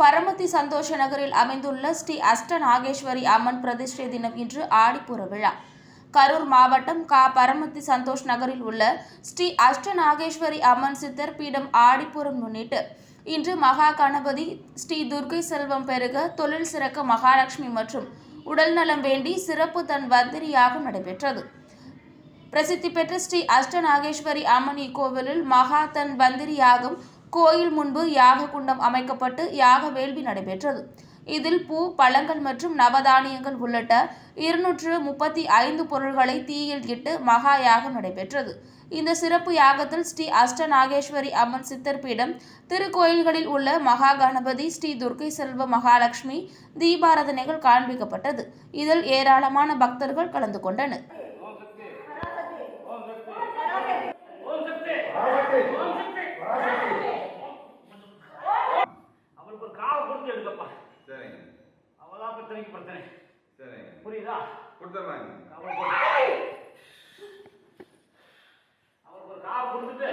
பரமத்தி சந்தோஷ நகரில் அமைந்துள்ள ஸ்ரீ அஷ்ட நாகேஸ்வரி அம்மன் பிரதிஷ்டை தினம் இன்று ஆடிப்புற விழா. கரூர் மாவட்டம் கா பரமத்தி சந்தோஷ் நகரில் உள்ள ஸ்ரீ அஷ்ட நாகேஸ்வரி அம்மன் சித்தர் பீடம் ஆடிப்புறம் முன்னிட்டு இன்று மகா கணபதி ஸ்ரீ துர்க்கை செல்வம் பெருக தொழில் சிறக்க மகாலட்சுமி மற்றும் உடல் நலம் வேண்டி சிறப்பு தன் வந்திரியாக நடைபெற்றது. பிரசித்தி பெற்ற ஸ்ரீ அஷ்டநாகேஸ்வரி அம்மன் இக்கோவிலில் மகா தன் வந்திரி யாகம் கோயில் முன்பு யாக குண்டம் அமைக்கப்பட்டு யாக வேள்வி நடைபெற்றது. இதில் பூ பழங்கள் மற்றும் நவதானியங்கள் உள்ளிட்ட இருநூற்று முப்பத்தி ஐந்து பொருள்களை தீயில் இட்டு மகா யாகம் நடைபெற்றது. இந்த சிறப்பு யாகத்தில் ஸ்ரீ அஷ்டநாகேஸ்வரி அம்மன் சித்தர் பீடம் திருக்கோயில்களில் உள்ள மகா கணபதி ஸ்ரீ துர்க்கை செல்வ மகாலட்சுமி தீபாராதனைகள் காண்பிக்கப்பட்டது. இதில் ஏராளமான பக்தர்கள் கலந்து கொண்டனர். கொடுத்து எடுக்கப்பா. சரிங்க. அவதான் பிரச்சனைக்கு பிரச்சனை. சரிங்க. புரியுதா? கொடுத்துட்றாங்க அவருக்கு ஒரு கார் கொடுத்துட்டு